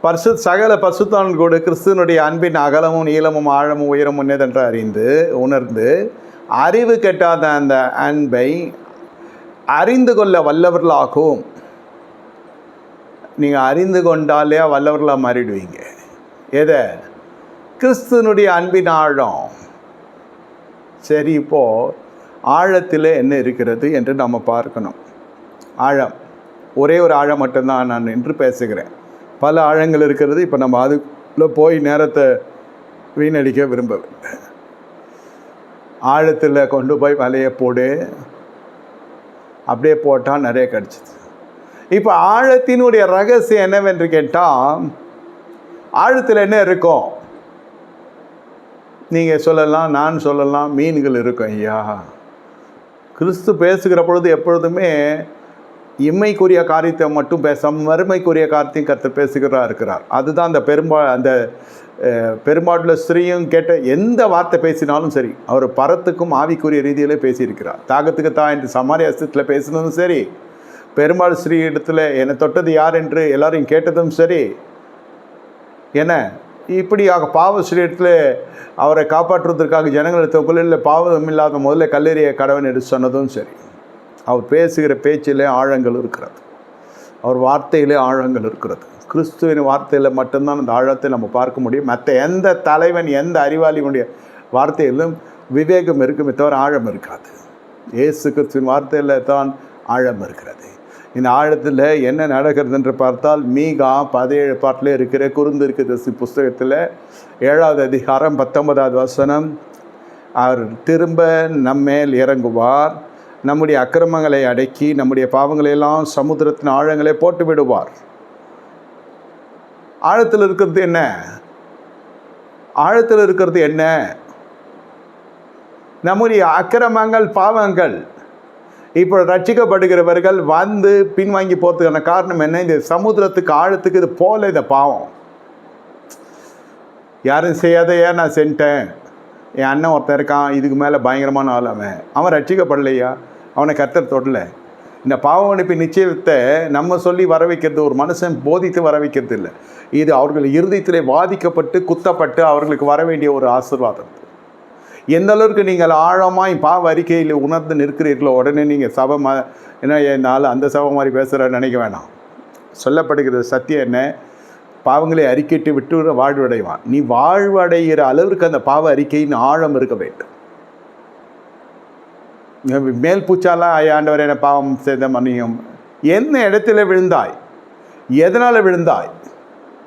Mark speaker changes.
Speaker 1: பரிசு சகல பரிசுத்தான் கூட கிறிஸ்துவனுடைய அன்பின் அகலமும் நீளமும் ஆழமும் உயரமும் என்னதென்று அறிந்து உணர்ந்து அறிவு கெட்டாத அந்த அன்பை அறிந்து கொள்ள வல்லவர்களாகவும் நீங்கள் அறிந்து கொண்டாலே வல்லவர்களாக மாறிடுவீங்க. எதை? கிறிஸ்துவனுடைய அன்பின் ஆழம். சரி இப்போது ஆழத்தில் என்ன இருக்கிறது என்று நம்ம பார்க்கணும். ஆழம். ஒரே ஒரு ஆழம் மட்டும்தான் நான் என்று பேசுகிறேன். பல ஆழங்கள் இருக்கிறது. இப்போ நம்ம அதுக்குள்ளே போய் நேரத்தை வீணடிக்க விரும்பவில்லை. ஆழத்தில் கொண்டு போய் வலையை போடு. அப்படியே போட்டால் நிறைய கிடச்சிது. இப்போ ஆழத்தினுடைய ரகசியம் என்னவென்று கேட்டால் ஆழத்தில் என்ன இருக்கும்? நீங்கள் சொல்லலாம் நான் சொல்லலாம் மீன்கள் இருக்கும் ஐயா. கிறிஸ்து பேசுகிற பொழுது எப்பொழுதுமே இம்மைக்குரிய காரியத்தை மட்டும் பேசாமல் மறுமைக்குரிய காரியத்தையும் கற்று பேசுகிறா இருக்கிறார். அதுதான் அந்த பெரும்பா அந்த அஹ், ஸ்ரீயும் ஸ்திரீயும் கேட்ட எந்த வார்த்தை பேசினாலும் சரி அவர் பரத்துக்கும் ஆவிக்குரிய ரீதியிலே பேசியிருக்கிறார். தாகத்துக்கு தான் என்று சமாரிய அஸ்தத்தில் பேசினதும் சரி பெரும்பாள் ஸ்ரீ இடத்துல என்னை தொட்டது யார் என்று எல்லாரையும் கேட்டதும் சரி என்ன இப்படியாக பாவ ஸ்ரீடத்தில் அவரை காப்பாற்றுவதற்காக ஜனங்களை தொகுலில் பாவம் இல்லாத முதல்ல கல்லெறிய கடவன் என்று சொன்னதும் சரி. அவர் பேசுகிற பேச்சிலே ஆழங்கள் இருக்கிறது. அவர் வார்த்தையிலே ஆழங்கள் இருக்கிறது. கிறிஸ்துவின் வார்த்தையில் மட்டும்தான் அந்த ஆழத்தை நம்ம பார்க்க முடியும். மற்ற எந்த தலைவன் எந்த அறிவாளியுடைய வார்த்தையிலும் விவேகம் இருக்குமே தவிர ஆழம் இருக்காது. இயேசு கிறிஸ்துவின் வார்த்தையில் தான் ஆழம் இருக்கிறது. இந்த ஆழத்தில் என்ன நடக்கிறது என்று பார்த்தால் மீகா பதினேழு பாட்டில் இருக்கிற குறுந்து இருக்கிற புஸ்தகத்தில் ஏழாவது அதிகாரம் பத்தொன்பதாவது வசனம் அவர் திரும்ப நம்மேல் இறங்குவார். நம்முடைய அக்கிரமங்களை அடக்கி நம்முடைய பாவங்களை எல்லாம் சமுத்திரத்தின் ஆழங்களை போட்டு விடுவார். ஆழத்தில் இருக்கிறது என்ன? ஆழத்தில் இருக்கிறது என்ன? நம்முடைய அக்கிரமங்கள் பாவங்கள். இப்போ ரட்சிக்கப்படுகிறவர்கள் வந்து பின்வாங்கி போகிறதுக்கான காரணம் என்ன? இந்த சமுத்திரத்துக்கு ஆழத்துக்கு இது போல இந்த பாவம். யாரும் செய்யாதையா? நான் சென்ட்டேன். என் அண்ணன் ஒருத்தன் இருக்கான். இதுக்கு மேலே பயங்கரமான ஆள் அவன். அவன் ரட்சிக்கப்படலையா? அவனை கர்த்தர் தொடல. இந்த பாவ அனுப்பி நிச்சயத்தை நம்ம சொல்லி வர வைக்கிறது ஒரு மனுஷன் போதித்து வர வைக்கிறது இல்லை. இது அவர்கள் இருதயத்திலே பாதிக்கப்பட்டு குத்தப்பட்டு அவர்களுக்கு வர வேண்டிய ஒரு ஆசீர்வாதம். எந்த அளவுக்கு நீங்கள் ஆழமாய் பாவ அறிக்கையில் உணர்ந்து நிற்கிறீர்களோ உடனே நீங்கள் சபை ம என்ன இந்த அந்த சபை மாதிரி பேசுகிற நினைக்க வேணாம். சொல்லப்படுகிறது சத்தியம் என்ன? பாவங்களை அறிக்கைட்டு விட்டு வாழ்வடைவான். நீ வாழ்வடைகிற அளவிற்கு அந்த பாவ அறிக்கையின் ஆழம் இருக்க வேண்டும். மேல் பூச்சாலாம் ஐயா ஆண்டவர் என்ன பாவம் செய்த மன்னியும் என்ன இடத்துல விழுந்தாய்? எதனால் விழுந்தாய்?